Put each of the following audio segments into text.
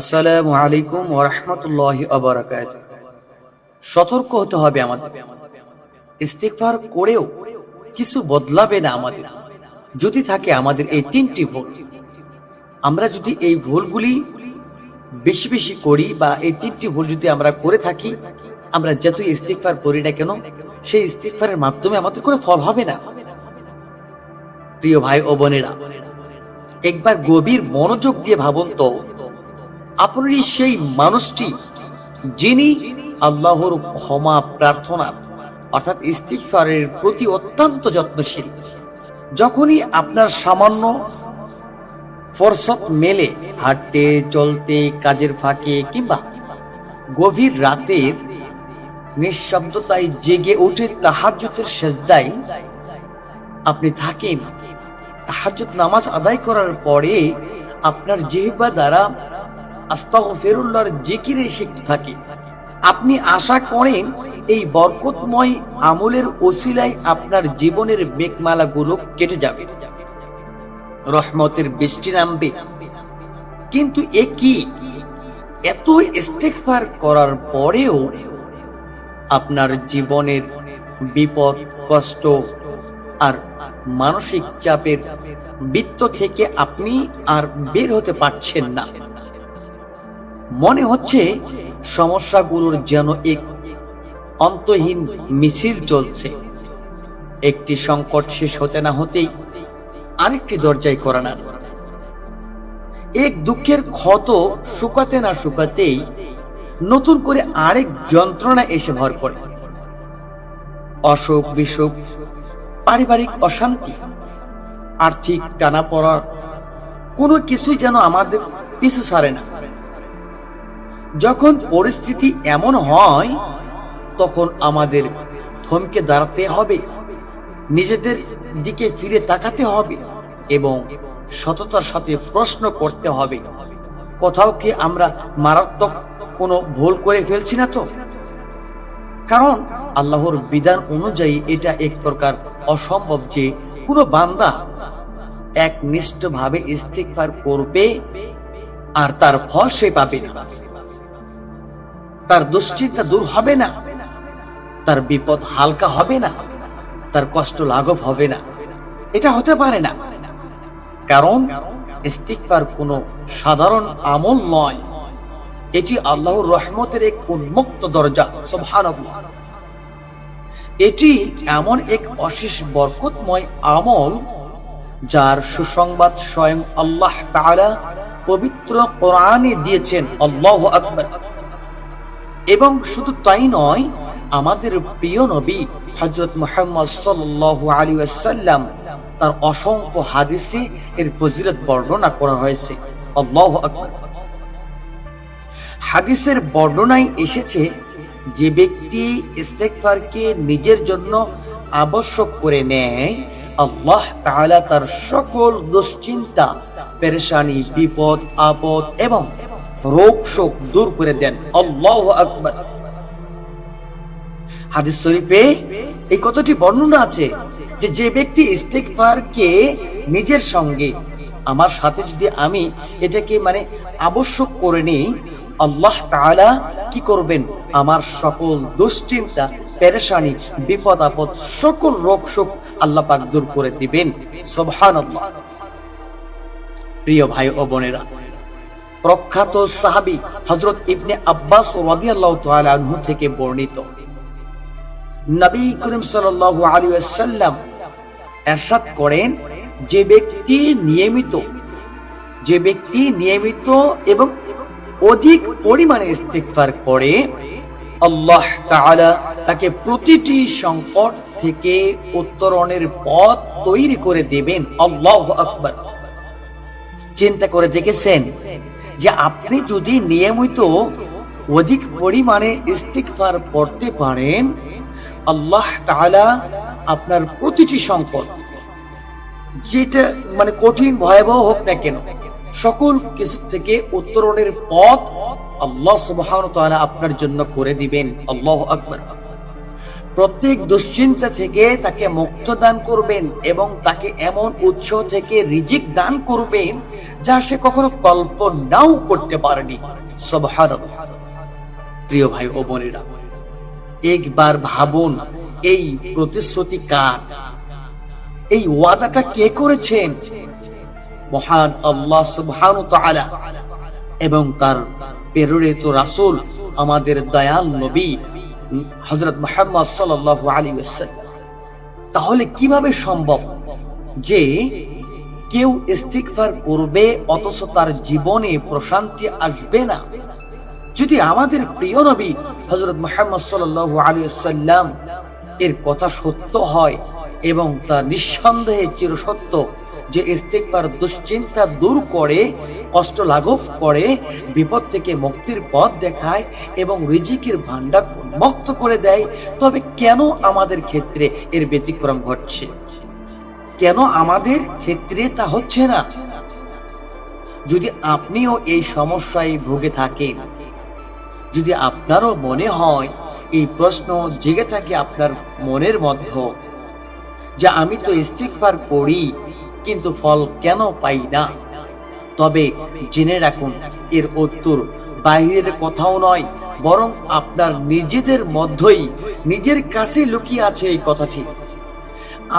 আসসালামু আলাইকুম ওরহমতুল্লাহ আবরাকাত সতর্ক হতে হবে আমাদের। ইস্তেকবার করেও কিছু বদলাবে না আমাদের। যদি থাকে আমাদের এই তিনটি ভুল। আমরা যদি এই ভুলগুলি বেশি বেশি করি বা এই তিনটি ভুল যদি আমরা করে থাকি, আমরা যতই ইস্তেকবার করি না কেন, সেই ইস্তেকবারের মাধ্যমে আমাদের কোনো ফল হবে না। প্রিয় ভাই ও বোনেরা, একবার গভীর মনোযোগ দিয়ে ভাবুন তো আপনি সেই মানুষটি যিনি আল্লাহর ক্ষমা প্রার্থনা, অর্থাৎ ইস্তিগফারের প্রতি অত্যন্ত যত্নশীল। যখনই আপনার সামান্য ফরসত মেলে, হাঁটতে, চলতে, কাজের ফাঁকে কিংবা গভীর রাতের নিঃশব্দতায় জেগে উঠে তাহাজ্জুদের সেজদায়, আপনি থাকেন। তাহাজ্জুদ নামাজ আদায় করার পরে আপনার জিহ্বা দ্বারা আস্তাগফিরুল্লাহর জিকিরে শিখতে থাকে। আপনি আশা করেন এই বরকতময় আমলের ওসিলায় আপনার জীবনের মেঘমালাগুলো কেটে যাবে। রহমতের বৃষ্টি নামবে। কিন্তু এ কি? এত ইস্তেগফার করার পরেও আপনার জীবনের বিপদ, কষ্ট আর মানসিক চাপের বৃত্ত থেকে আপনি আর বের হতে পারছেন না। মনে হচ্ছে সমস্যাগুলোর যেন এক অন্তহীন মিছিল চলছে। একটি সংকট শেষ হতে না হতেই আরেকটি দরজায় করানার এক দুঃখের ক্ষত শুকাতে না শুকাতেই নতুন করে আরেক যন্ত্রণা এসে ভর করে। অসুখ বিসুখ, পারিবারিক অশান্তি, আর্থিক টানা পড়ার কোনো কিছুই যেন আমাদের পিছু সারে না। যখন পরিস্থিতি এমন হয়, তখন আমাদের থমকে দাঁড়াতে হবে, নিজেদের দিকে ফিরে তাকাতে হবে এবং সততার সাথে প্রশ্ন করতে হবে, কোথাও কি আমরা মারাত্মক কোনো ভুল করে ফেলছি না তো? কারণ আল্লাহর বিধান অনুযায়ী এটা এক প্রকার অসম্ভব যে কোনো বান্দা একনিষ্ঠ ভাবে ইস্তিকফার করবে আর তার ফল সে পাবে না। তার দুশ্চিন্তা দূর হবে না। তার বিপদ হালকা হবে না। তার কষ্ট লাঘব হবে না। এটা হতে পারে না। কারণ ইস্তিকবার কোনো সাধারণ আমল নয়। এটি আল্লাহর রহমতের এক উন্মুক্ত দরজা, সুবহানাল্লাহ। এটি এমন এক অশেষ বরকতময় আমল যার সুসংবাদ স্বয়ং আল্লাহ তাআলা পবিত্র কোরআনে দিয়েছেন। আল্লাহ আকবার। এবং শুধু তাই নয়, আমাদের প্রিয় নবী হজরত মুহাম্মদ সাল্লাল্লাহু আলী ওয়াসাল্লাম তার অসংখ্য হাদিসে এর ফজিলত বর্ণনা করা হয়েছে। হাদিসের বর্ণনায় এসেছে যে ব্যক্তি ইস্তেকফারকে নিজের জন্য আবশ্যক করে নেয়, আল্লাহ তাআলা তার সকল দুশ্চিন্তা, পেরেশানি, বিপদ, আপদ এবং রোগ শোক দূর করে দেন। আল্লাহ আকবার। হাদিস শরীফে এই কতটি বর্ণনা আছে যে যে ব্যক্তি ইস্তেকফারকে নিজের সঙ্গে, আমার সাথে যদি আমি এটাকে মানে আবশ্যক করে নিই, আল্লাহ তাআলা কি করবেন? আমার সকল দুশ্চিন্তা, পেরেশানি, বিপদ আপদ, সকল রোগ শোক আল্লাহ পাক দূর করে দিবেন। সুবহানাল্লাহ। প্রিয় ভাই ও বোনেরা প্রখ্যাত সাহাবি হজরত ইবনে আব্বাস আনহু থেকে বর্ণিত। নবী করিম সাল আলাইহি ওয়াসাল্লাম এরশাদ করেন যে ব্যক্তি নিয়মিত, যে ব্যক্তি নিয়মিত এবং অধিক পরিমাণে ইস্তিকফার করে, আল্লাহ তাআলা তাকে প্রতিটি সংকট থেকে উত্তরণের পথ তৈরি করে দেবেন। আল্লাহু আকবার। চিন্তা করে দেখেছেন? যে আপনি যদি নিয়মিত অধিক পরিমাণে ইস্তিগফার করতে পারেন, আল্লাহ তাআলা আপনার প্রতিটি সংকট, যেটা মানে কঠিন, ভয়াবহ হোক না কেন, সকল কিছু থেকে উত্তরণের পথ আল্লাহ সুবহানাহু ওয়া তাআলা আপনার জন্য করে দিবেন। আল্লাহু আকবার। প্রত্যেক দুশ্চিন্তা থেকে তাকে মুক্ত দান করবেন এবং তাকে এমন উৎস থেকে রিজিক দান করবেন যা সে কখনো কল্পনাও করতে পারেনি। প্রিয় ভাই ও বোনেরা, একবার ভাবুন, এই প্রতিশ্রুতি কার? এই ওয়াদাটা কে করেছেন? মহান আল্লাহ সুবহান এবং তার প্রেরিত রাসূল, আমাদের দয়াল নবী হযরত মুহাম্মদ আলাইহি ওয়াসাল্লাম। তাহলে কীভাবে সম্ভব যে কেউ ইস্তিগফার করবে অথচ তার জীবনে প্রশান্তি আসবে না? যদি আমাদের প্রিয় নবী হজরত মুহাম্মদ সাল্লাল্লাহু আলাইহি ওয়াসাল্লাম এর কথা সত্য হয় এবং তা নিঃসন্দেহে চিরসত্য যে ইস্তেকবার দুশ্চিন্তা দূর করে, কষ্ট লাঘব করে, বিপদ থেকে মুক্তির পথ দেখায় এবং রিজিকের ভান্ডার মুক্ত করে দেয়, তবে কেন আমাদের ক্ষেত্রে এর ব্যতিক্রম ঘটছে? কেন আমাদের ক্ষেত্রে তা হচ্ছে না? যদি আপনিও এই সমস্যায় ভুগে থাকেন, যদি আপনারও মনে হয় এই প্রশ্ন জেগে থাকে আপনার মনের মধ্যে, যে আমি তো ইস্তিকবার করি কিন্তু ফল কেন পাই না? তবে জেনে রাখুন, এর উত্তর বাইরের কথাও নয়, বরং আপনার নিজেদের মধ্যেই, নিজের কাছে লুকিয়ে আছে এই কথাটি।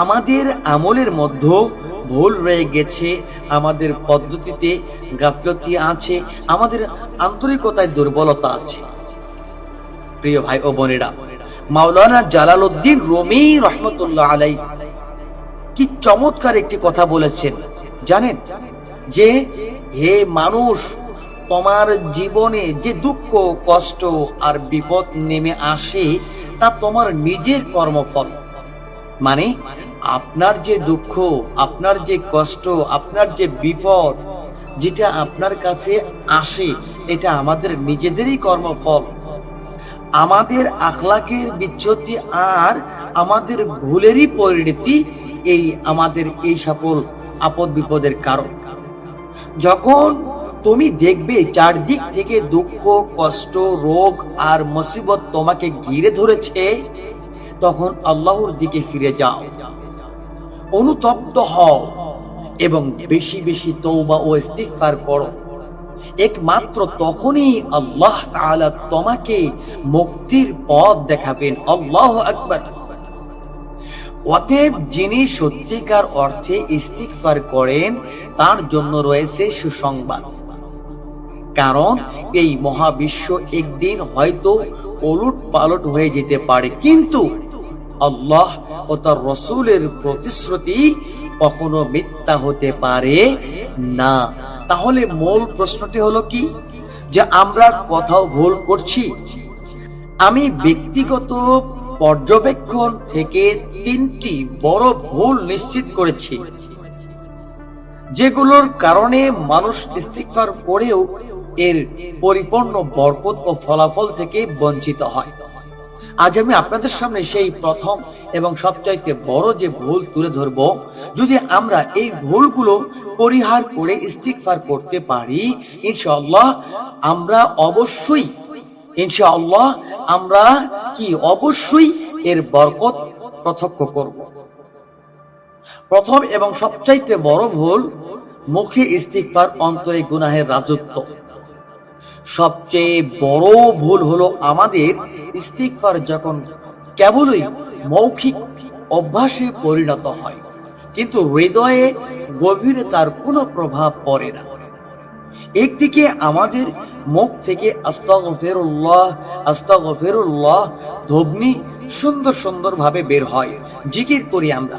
আমাদের আমলের মধ্যে ভুল রয়ে গেছে, আমাদের পদ্ধতিতে গাফলতি আছে, আমাদের আন্তরিকতায় দুর্বলতা আছে। প্রিয় ভাই ও বোনেরা, মাওলানা জালালউদ্দিন রুমি রহমতুল্লাহ আলাই কি চমৎকার একটি কথা বলেছেন। জানেন? যে হে মানুষ, তোমার জীবনে যে দুঃখ, কষ্ট আর বিপদ নেমে আসে, তা তোমার নিজের কর্মফল। মানে আপনার যে দুঃখ, আপনার যে কষ্ট, আপনার যে বিপদ, যেটা আপনার কাছে আসে, এটা আমাদের নিজেদেরই কর্মফল। আমাদের আখলাকের বিচ্যুতি আর আমাদের ভুলেরই পরিণতি এই আমাদের এই সকল আপদ বিপদের কারণ। যখন তুমি দেখবে চারদিক থেকে দুঃখ, কষ্ট, রোগ আর মুসিবত তোমাকে ঘিরে ধরেছে, তখন আল্লাহর দিকে ফিরে যাও। অনুতপ্ত হও এবং বেশি বেশি তৌবা ও ইস্তিগফার করো। একমাত্র তখনই আল্লাহ তাআলা তোমাকে মুক্তির পথ দেখাবেন। আল্লাহ আকবার। অতএব যিনি সত্যিকার অর্থে ইস্তিগফার করেন, তার জন্য রয়েছে সুসংবাদ। কারণ এই মহাবিশ্ব একদিন হয়তো ওলট পালট হয়ে যেতে পারে, কিন্তু আল্লাহ ও তার রসুলের প্রতিশ্রুতি কখনো মিথ্যা হতে পারে না। তাহলে মূল প্রশ্নটি হলো কি? যে আমরা কোথাও ভুল করছি? আমি ব্যক্তিগত পর্যবেক্ষণ থেকে তিনটি বড় ভুল নিশ্চিত করেছি। যেগুলোর কারণে মানুষ ইস্তিগফার করেও এর পরিপূর্ণ বরকত ও ফলাফল থেকে বঞ্চিত হয়। আজ আমি আপনাদের সামনে সেই প্রথম এবং সবচাইতে বড় যে ভুল তুলে ধরব, যদি আমরা এই ভুলগুলো পরিহার করে ইস্তিগফার করতে পারি, ইনশাআল্লাহ আমরা অবশ্যই ইনশাআল্লাহ আমরা কি অবশ্যই এর বরকত প্রত্যক্ষ করব। প্রথম এবং সবচাইতে বড় ভুল, মুখে ইস্তিগফার অন্তরে গুনাহের রাজত্ব। সবচেয়ে বড় ভুল হলো আমাদের ইস্তিগফার যখন কেবলই মৌখিক অভ্যাসে পরিণত হয়, কিন্তু হৃদয়ে গভীরে তার কোনো প্রভাব পড়ে না। একদিকে আমাদের মুখ থেকে আস্তাগফিরুল্লাহ ধ্বনি সুন্দর সুন্দর ভাবে বের হয়, জিকির করি আমরা।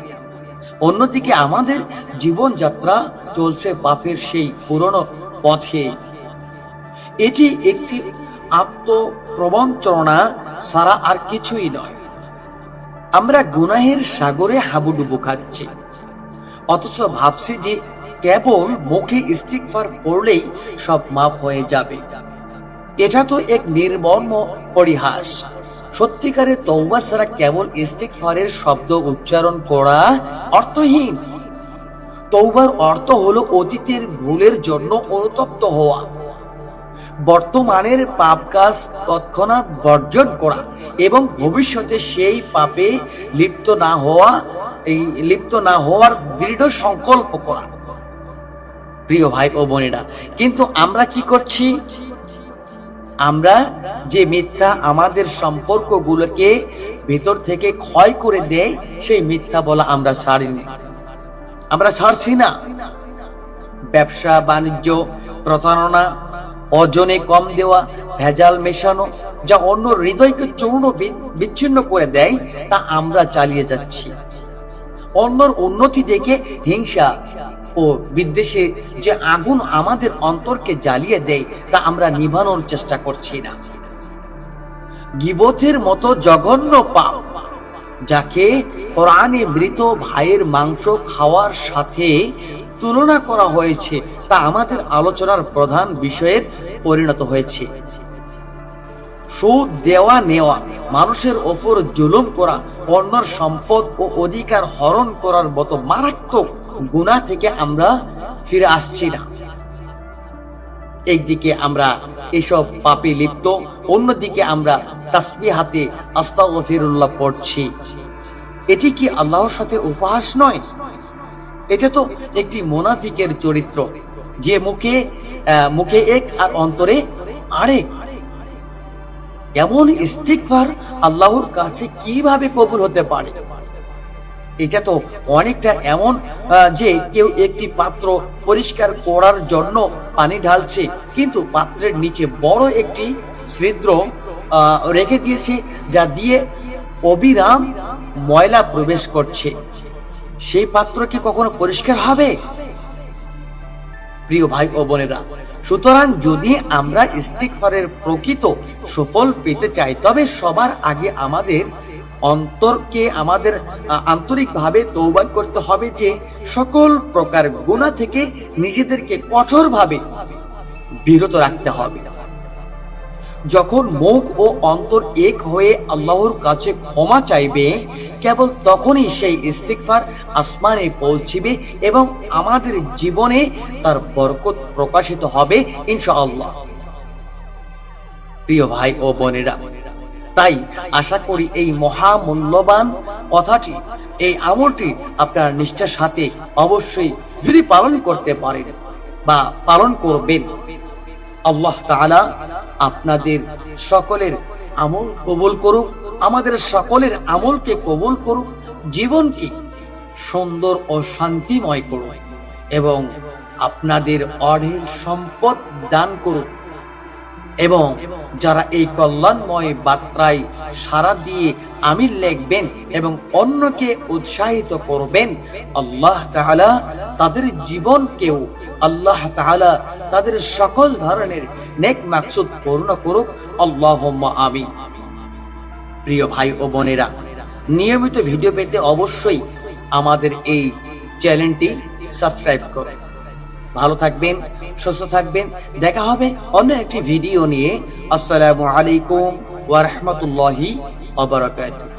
অন্যদিকে আমাদের জীবনযাত্রা চলছে পাপের সেই পুরনো পথে। এটি একটি আত্মপ্রবঞ্চনা ছাড়া আর কিছুই নয়। আমরা গুনাহের সাগরে হাবুডুবু খাচ্ছি। অথচ ভাবছি যে কেবল মুখে ইস্তিকফার পড়লেই সব মাফ হয়ে যাবে। এটা তো এক নির্মর্ম পরিহাস। সত্যিকারে তৌবা ছাড়া কেবল ইস্তিকফারের শব্দ উচ্চারণ করা অর্থহীন। তৌবার অর্থ হলো অতীতের ভুলের জন্য অনুতপ্ত হওয়া। বর্তমানের পাপ কাজ তৎক্ষণাৎ বর্জন করা এবং ভবিষ্যতে সেই পাপে লিপ্ত না হওয়া, এই লিপ্ত না হওয়ার দৃঢ় সংকল্প করা। প্রিয় ভাই ও বোনেরা, কিন্তু আমরা কি করছি? আমরা যে মিথ্যা আমাদের সম্পর্কগুলোকে ভেতর থেকে ক্ষয় করে দেয়, সেই মিথ্যা বলা আমরা ছাড়িনি আমরা ছাড়ছি না। ব্যবসা, বাণিজ্য, প্রতারণা, ওজনে কম দেওয়া, ভেজাল মেশানো, যা অন্য হৃদয়কে চূর্ণ বিচ্ছিন্ন করে দেয়, তা আমরা চালিয়ে যাচ্ছি। অন্যর উন্নতি দেখে হিংসা ও বিদ্বেষে যে আগুন আমাদের অন্তরকে জ্বালিয়ে দেয়, তা আমরা নিভানোর চেষ্টা করছি না। গিবথের মতো জঘন্য পাপ, যাকে কোরআনে মৃত ভাইয়ের মাংস খাওয়ার সাথে তুলনা করা হয়েছে, তা আমাদের আলোচনার প্রধান বিষয়ের পরিণত হয়েছে। সুদ দেওয়া নেওয়া, মানুষের ওপর জুলুম করা, অন্যর সম্পদ ও অধিকার হরণ করার মতো মারাত্মক গুণা থেকে আমরা ফিরে আসছি না। একদিকে আমরা এসব পাপে লিপ্ত, অন্যদিকে আমরা তাসবি হাতে আস্তাগফিরুল্লাহ পড়ছি। এটি কি আল্লাহর সাথে উপহাস নয়? এটা তো একটি মোনাফিকের চরিত্র, যে মুখে মুখে এক আর অন্তরে আরেক। এমন ইস্তিকবার আল্লাহর কাছে কীভাবে কবুল হতে পারে? এটা তো অনেকটা এমন যে কেউ একটি পাত্র পরিষ্কার করার জন্য পানি ঢালছে, কিন্তু পাত্রের নিচে বড় একটি ছিদ্র রেখে দিয়েছে, যা দিয়ে অবিরাম ময়লা প্রবেশ করছে। সেই পাত্র কি কখনো পরিষ্কার হবে? প্রিয় ভাই ও বোনেরা সুতরাং যদি আমরা ইস্তিকফারের প্রকৃত সফল পেতে চাই, তবে সবার আগে আমাদের অন্তরকে, আমাদের আন্তরিকভাবে তৌবাক করতে হবে যে সকল প্রকার গুণা থেকে নিজেদেরকে কঠোরভাবে বিরত রাখতে হবে। যখন মুখ ও অন্তর এক হয়ে আল্লাহর কাছে ক্ষমা চাইবে, কেবল তখনই সেই ইস্তিকফার আসমানে পৌঁছিবে এবং আমাদের জীবনে তার বরকত প্রকাশিত হবে, ইনশাআল্লাহ। প্রিয় ভাই ও বোনেরা, তাই আশা করি এই মহামূল্যবান কথাটি, এই আমলটি আপনার নিষ্ঠার সাথে অবশ্যই যদি পালন করতে পারেন বা পালন করবেন আল্লাহ তাআলা আপনাদের সকলের আমল কবুল করুক, আমাদের সকলের আমলকে কবুল করুক, জীবনকে সুন্দর ও শান্তিময় করুক এবং আপনাদের অঢের সম্পদ দান করুক এবং যারা এই কল্যাণময় বার্তায় সারা দিয়ে আমির লিখবেন এবং অন্যকে উৎসাহিত করবেন, আল্লাহ তাআলা তাদের জীবনকেও, আল্লাহ তাআলা তাদের সকল ধরনের নেক মাকসুদ পূর্ণ করুক, আল্লাহুম্মা আমিন। প্রিয় ভাই ও বোনেরা, নিয়মিত ভিডিও পেতে অবশ্যই আমাদের এই চ্যানেলটি সাবস্ক্রাইব করুন। ভালো থাকবেন, সুস্থ থাকবেন, দেখা হবে অন্য একটি ভিডিও নিয়ে। আসসালামু আলাইকুম ওয়া রাহমাতুল্লাহি ওয়া বারাকাতুহু